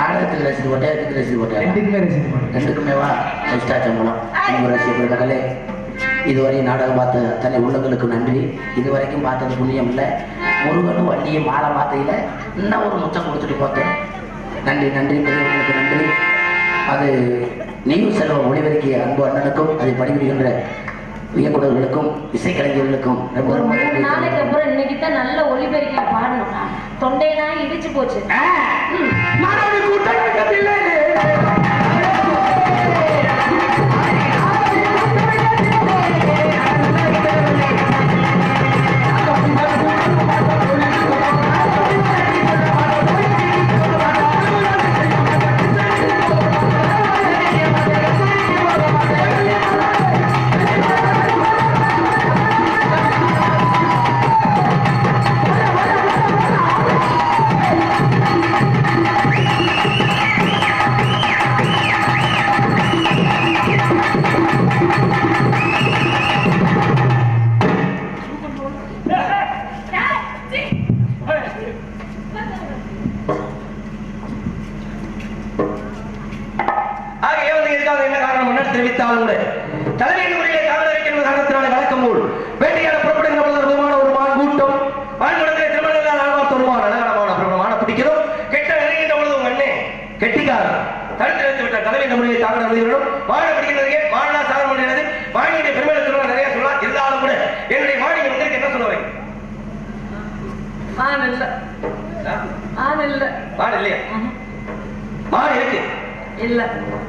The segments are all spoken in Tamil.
அந்த ரசித்து போட்டேன் இதுக்கு ரசித்து போட்டேன் ரெண்டுக்குமே ரசித்து போட்டேன் ரெண்டுக்குமே வா எக்ஸ்ட்ரா சம்பளம் இதுவரை நாடகம் பார்த்த அத்தனை உள்ளங்களுக்கு நன்றி இதுவரைக்கும் பார்த்தது புண்ணியம் இல்லை முருகனும் வள்ளியும் மாலை மாத்தையில் இன்னும் ஒரு முச்சம் கொடுத்துட்டு பார்த்தேன் நன்றி. நன்றி பெரியவர்களுக்கு நன்றி அது நீர் செல்வம் ஒளிவருக்கிய அன்பு அண்ணனுக்கும் அதை பணிபுரிகின்ற இயக்குநர்களுக்கும் இசைக்கலைஞர்களுக்கும் ரொம்ப மூணு நாளைக்கு அப்புறம் இன்னைக்கு தான் நல்ல ஒளிபெருக்கில பாடணும். தொண்டையெல்லாம் இடிச்சு போச்சு. ம். மாணவி தெரிவித்தாலும் கூட. தலைமையின் முறையிலே காவல் இருக்கிற காரணத்தினாலே வழக்கம் போல் வேட்டையாட புறப்படுகிற பொழுது அற்புதமான ஒரு மான் கூட்டம் மான் குடத்திலே திருமணத்தில் ஆழ்வார் தொழுவான் அழகான அப்புறமான பிடிக்கிறோம். கெட்ட நிறைகின்ற பொழுது உங்க அண்ணே கெட்டிக்காரன் தடுத்து நிறுத்தி விட்ட தலைமையின் முறையை தாக்கட முடியும் வாழ பிடிக்கிறதுக்கே வாழா சாதனை முடியாது வாணியுடைய பெருமையை சொல்லலாம் நிறைய சொல்லலாம். இருந்தாலும் கூட என்னுடைய வாணி வந்திருக்கு. என்ன சொல்ல வரீங்க ஆண் இல்ல ஆண் இல்ல. மாடு இல்லையா. மாடு இருக்கு. இல்ல.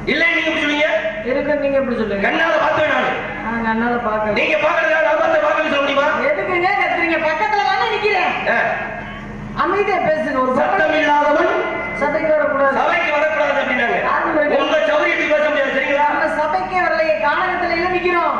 இல்லை நீங்க சொல்லுவீங்க? இருக்கு நீங்க எப்படி சொல்லுங்க? கண்ணால பார்த்தேன் நானு. நாங்க அண்ணால பாக்க நீங்க பாக்குறதா நான் பார்த்து பார்க்க சொல்ல முடியுமா? எதுக்குங்க கத்துறீங்க? பக்கத்துல தானே நிக்கிறேன். அமைதியா பேசுங்க. ஒரு சத்தம் இல்லாதவன் சபைக்கு வரக்கூடாது. சபைக்கு வரக்கூடாது அப்படின்னாங்க? உங்க சௌரியத்துக்கு பேச முடியாது சரிங்களா? நம்ம சபைக்கே வரலையே. கானகத்துல நிக்கிறோம்.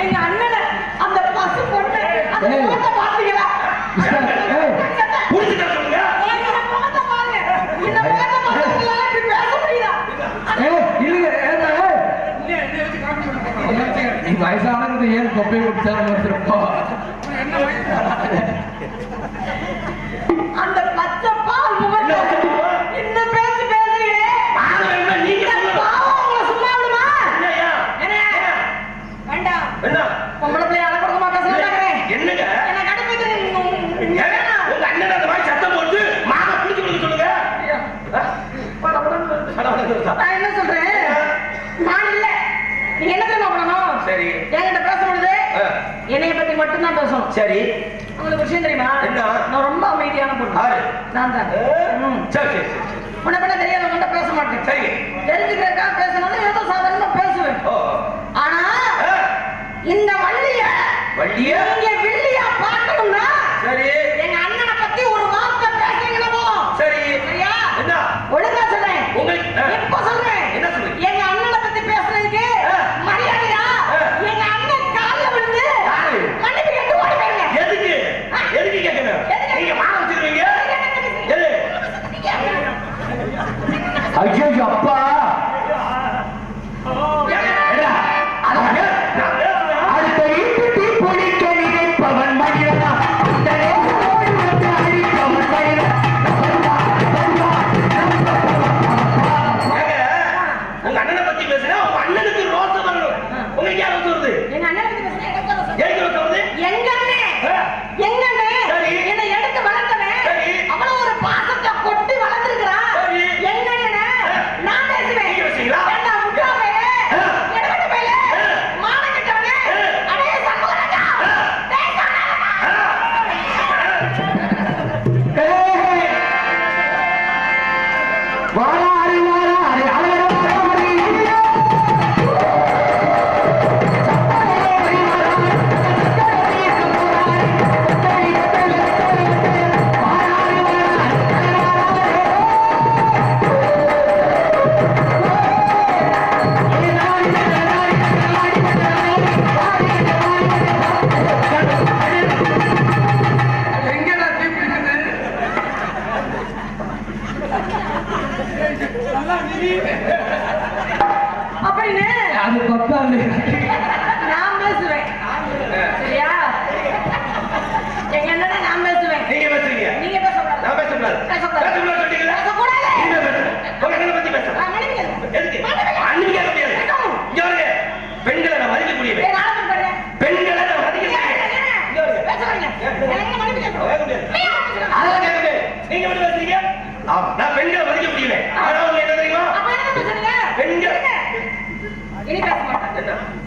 எங்க அண்ணனை அந்த பசு பொண்ணு அந்த. முகத்தை பாத்தீங்களா ஏய். புடிச்சுட்ட சொல்லுங்க? ஏங்க, இந்த முகத்தை பாருங்க இந்த முகத்தை பார்த்தவங்களால இப்படி பேச முடியுதா ஏய், இல்லைங்க, ஏண்டா, ஏய். நீ வயசானது ஏன் தொப்பை விட்டாலும் வந்துருப்பா அந்த பச்சை பால் முகத்தை இந்த பேச்சு பேசுறீங்களே மாடு வேணும்னா நீங்க இந்த சொல்லணும் பாவம் உங்களை சும்மா விடுமா என்னய்யா? என்ன வேண்டாம் என்ன பொம்பளை பிள்ளைய அழகமா பேசுறேன் என்னங்க என்ன கடுப்பேத்து ஏங்க, உங்க அண்ணன் அந்த மாதிரி சத்தம் போட்டு மாடை புடிச்சு கொடுக்க சொல்லுங்க ஆ? அட, அட, நான் என்ன சொல்றேன்? நான் இல்ல. நீங்க என்ன தெரியுமா பண்ணணும்? சரி. என்கிட்ட பேசும்பொழுது. என்னைய பத்தி மட்டும்தான் பேசணும். சரி. உங்களுக்கு விஷயம் தெரியுமா? நான் ரொம்ப அமைதியான பொண்ணு. நான் தான். சரி சரி உன்னை பத்தி தெரியாது உன்கிட்ட பேச மாட்டேன். சரி. தெரிஞ்சுக்கிறதுக்காக பேசணும் ஏதோ சாதாரணமா பேசுவேன். ஆனா இந்த வள்ளிய வள்ளியா? நீங்க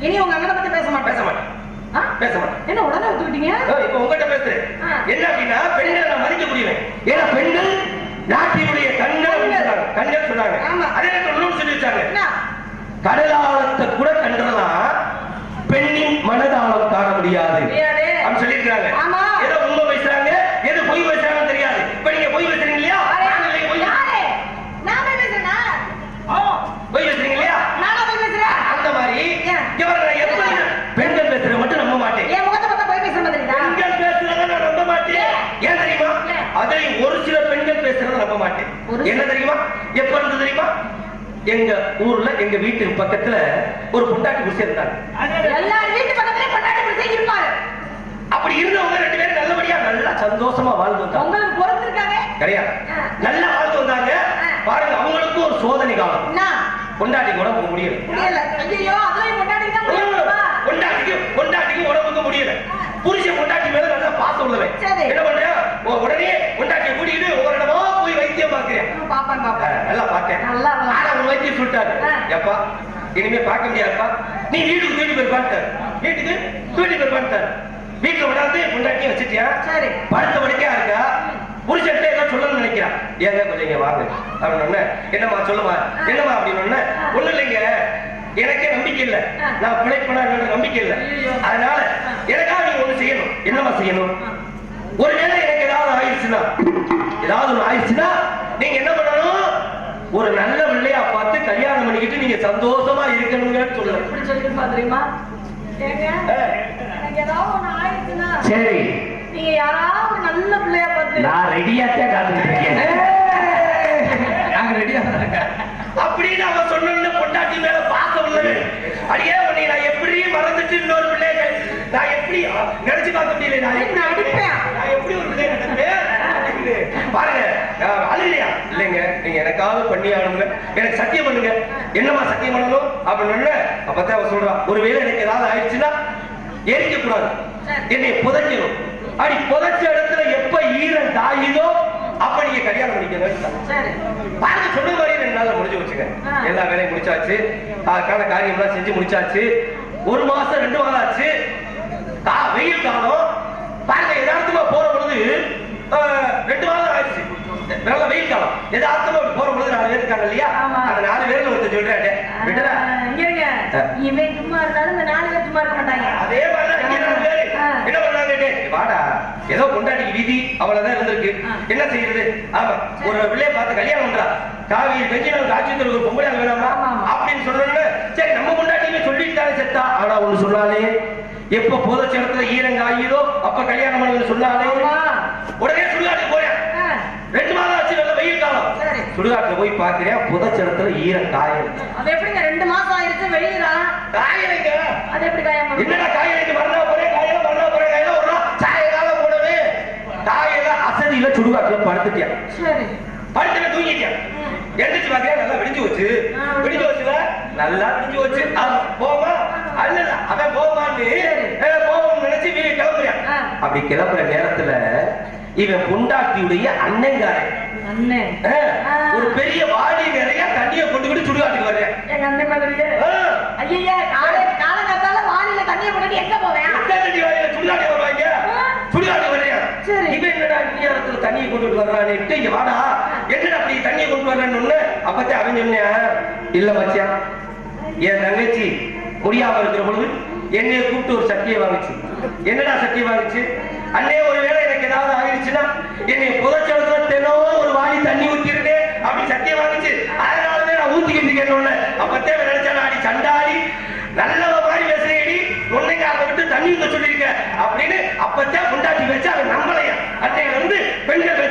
இனி உங்க அண்ணனை பத்தி பேச மாட்டேன். பேச மாட்டேன்? பேச மாட்டேன். என்ன உடனே ஒத்துக்கிட்டீங்க? இப்ப உங்ககிட்ட பேசுறேன். என்ன அப்படின்னா பெண்களை நான் மதிக்கக்கூடியவன் ஏன்னா பெண்கள் நாட்டினுடைய கண்கள் கண்கள். சொன்னாங்க. ஆமா. அதே நேரத்தில் சொல்லி வச்சாங்க. கடலாளத்தை கூட கண்டலாம் பெண்ணின் மனதாளம் காண முடியாது முடியாது. அப்படின்னு சொல்லியிருக்காங்க ஆமா. ஏதோ உண்மை பேசுறாங்க எது பொய் பேசுறாங்கன்னு தெரியாது இப்ப நீங்க பொய் பேசுறீங்க இல்லையா நாங்க இல்லையா பொய் யாரு? நான் போய் பேசுறேனா? பொய் பேசுறீங்க இல்லையா நானா போய் பேசுறேன்? அந்த மாதிரி ஏன்? இவரை நான் எப்படி பெண்கள் பேசுறத மட்டும் நம்ப மாட்டேன் என் முகத்தை பார்த்தா போய் பேசுற மாதிரி இருக்குதா? பெண்கள் பேசுறத நான் நம்ப மாட்டேன் ஏன் தெரியுமா ஏன்? அதில் ஒரு சில பெண்கள் பேசுறத நம்ப மாட்டேன் ஒரு சில- என்ன தெரியுமா எப்ப இருந்து தெரியுமா எங்க ஊர்ல எங்க வீட்டுக்கு பக்கத்துல ஒரு பொண்டாட்டி குடிசை இருந்தாங்க வீட்டு. அப்படி இருந்தவங்க ரெண்டு பேரும் நல்லபடியா நல்லா சந்தோஷமா வாழ்ந்து வந்தாங்க? கிடையாது. நல்லா வாழ்ந்து வந்தாங்க. பாருங்க அவங்களுக்கும் ஒரு சோதனை காலம்? பொண்டாட்டி கூட போக முடியல. பொண்டாட்டிக்கு பொண்டாட்டிக்கு உடம்புக்கு முடியல புருஷன் பொண்டாட்டி மேல நல்லா பாசம் உள்ளவன். என்ன பண்றேன் உ- உடனே பொண்டாட்டியை கூட்டிட்டு ஒரு இடமா போய் வைத்தியம் பாக்குறேன். நல்லா பார்த்தேன் நல்லா வைத்தியம் சொல்லிட்டாரு. எப்பா இனிமே பார்க்க முடியாதுப்பா. நீ வீட்டுக்கு தூக்கிட்டு போய் பார்த்தாரு வீட்டுக்கு தூக்கிட்டு போய் பார்த்தாரு வீட்டுல விடாந்து பொண்டாட்டியை வச்சுட்டியா? சரி. படுத்த படுக்கையா இருக்கா? புருஷன்ட்ட ஏதோ சொல்லணும்னு நினைக்கிறான் ஏங்க கொஞ்சம் இங்க வாங்க. அப்படின்னு என்னம்மா சொல்லுமா? என்னம்மா அப்படின்னு ஒண்ணு இல்லைங்க. எனக்கே நம்பிக்கை இல்ல. நான் பிழைப்பனா நம்பிக்கை இல்ல. அதனால எனக்காக நீங்க ஒண்ணு செய்யணும். என்னம்மா செய்யணும்? ஒருவேளை எனக்கு ஏதாவது ஆயிடுச்சுன்னா ஏதாவது ஒண்ணு ஆயிடுச்சுன்னா நீங்க என்ன பண்ணணும்? ஒரு நல்ல பிள்ளையா பார்த்து கல்யாணம் பண்ணிக்கிட்டு நீங்க சந்தோஷமா இருக்கணுங்கன்னு சொல்லணும் எப்படி சொல்லிருப்பா தெரியுமா? சரி. நீங்க யாராவது நல்ல பிள்ளையா பார்த்து நான் ரெடியாத்தான் காத்துக்கிட்டு நாங்க ரெடியா அப்படின்னு அவன் சொன்ன பொண்டாட்டி மேல பாசம் உள்ளது அடியே உன்னை நான் எப்படி மறந்துட்டு இன்னொரு பிள்ளைய நான் எப்படி நினைச்சு பார்க்க முடியல. நான் எப்படி நான் அடிப்பேன். நான் எப்படி ஒரு பிள்ளைய நினைப்பேன் பாருங்க அஹ், அழுகலையா இல்லைங்க நீங்க எனக்காவது பண்ணி ஆகணுங்க. எனக்கு சத்தியம் பண்ணுங்க. என்னம்மா சத்தியம் பண்ணணும்? அப்படின்னு அப்பதான் அவன் சொல்றான் ஒருவேளை எனக்கு ஏதாவது ஆயிடுச்சுன்னா எரிக்க கூடாது என்னை புதைக்கணும். அப்படி புதைச்ச இடத்துல எப்ப ஈரம் தாயுதோ அப்ப நீங்க கல்யாணம் பண்ணிக்கணும் பாருங்க சொன்ன மாதிரி ரெண்டு நாள்ல முடிஞ்சு வச்சுங்க. எல்லா வேலையும் முடிச்சாச்சு. அதுக்கான காரியம்லாம் செஞ்சு முடிச்சாச்சு. ஒரு மாசம் ரெண்டு மாதம் ஆச்சு. வெயில் காலம். பாருங்க யதார்த்தமா போற பொழுது ரெண்டு மாதம் நல்ல வெயில் காலம். எதார்த்தமா போற பொழுது நாலு பேர் இருக்காங்க இல்லையா. அந்த நாலு பேர்ல ஒருத்தர் ஆ, இங்க. இவன் சும்மா இருந்தாலும் இந்த நாலு பேர் சும்மா இருக்க மாட்டாங்க. அதே மாதிரிதான் இங்க நாலு பேரு. என்ன பண்ணாங்க வாடா. ஏதோ கொண்டாட்டிக்கு விதி அவ்வளவுதான் இருந்திருக்கு. என்ன செய்யறது? ஆமா. ஒரு பிள்ளைய பார்த்து கல்யாணம் பண்றா. காவி பெஞ்சு நம்ம காட்சியத்தில் ஒரு பொம்பளை வேணாமா. அப்படின்னு சொன்னோன்னு சரி நம்ம கொண்டாட்டியுமே சொல்லிட்டாலே செத்தா? ஆனா ஒண்ணு சொன்னாலே எப்ப புதச்சடத்துல ஈரங்காயுதோ அப்ப கல்யாணம் பண்ணுன்னு சொன்னாலே ஆமா. உடனே சுடுகாட்டுக்கு போறேன் ஆ, ரெண்டு மாதம் ஆச்சு நல்ல வெயில் காலம் சரி. சுடுகாட்டுல போய் பாக்குறேன் புதச்சடத்துல ஈரம் காயம். அது எப்படிங்க ரெண்டு மாசம் ஆயிருச்சு தான் காயலைங்க. அது எப்படி காயாம? என்னடா காயலைக்கு மரணா போறேன் காயல மரணா போறேன் காயல ஒரு நாள் சாயங்காலம் போடவே காயல அசதியில சுடுகாட்டுல படுத்துட்டியா சரி. படுத்துல தூங்கிட்டியா ம். எந்திரிச்சு பாத்தியா நல்லா விடிஞ்சு வச்சு ஆ, விடிஞ்சு வச்சுல நல்லா விடிஞ்சு வச்சு போமா? அல்ல அவன் போமான்னு சரி. போவோம் நினைச்சு வீடு கிளம்புறான். ஆ. அப்படி கிளம்புற நேரத்துல இவன் பொண்டாட்டியுடைய அண்ணங்காரன் அண்ணன். ஒரு பெரிய வாடி நிறைய தண்ணியை கொண்டுகிட்டு சுடுகாட்டுக்கு வர்றேன். எங்க அண்ணன் மாதிரியே? ஐயா காலை காலங்காத்தால வானில தண்ணியை போட்டுட்டு எங்க போவேன்? எத்தனை தண்ணி வாயில சுடுகாட்டுக்கு வருவாங்க? வர்றேன். சரி. இவன் என்னடா நேரத்துல தண்ணியை கொண்டுட்டு வர்றான்னுட்டு இங்க வாடா. என்னடா அப்படி தண்ணியை கொண்டு வர்றேன்னு அப்பத்தே அவன் சொன்னேன் இல்ல மச்சான். என் தங்கச்சி முடியாம இருக்கிற பொழுது என்னைய கூப்பிட்டு ஒரு சட்டியை வாங்குச்சு. என்னடா சட்டியை வாங்குச்சு? அண்ணே ஒரு வேளை எனக்கு ஏதாவது ஆயிடுச்சுன்னா என்னை புதைச்சலத்துல தினமும் ஒரு வாடி தண்ணி ஊத்திருக்கேன் அப்படி சத்தியம் வாங்கிச்சு அதனாலதான் நான் ஊத்திக்கிட்டு இருக்கேன் அப்பத்தே அவன் அடி சண்டாடி நல்லவ மாதிரி பேசுறேடி உன்னைங்க அதை விட்டு தண்ணி ஊத்த சொல்லியிருக்க அப்படின்னு அப்பத்தே கொண்டாட்டி வச்சு அவன் நம்பலையா? அன்னையில இருந்து பெண்கள்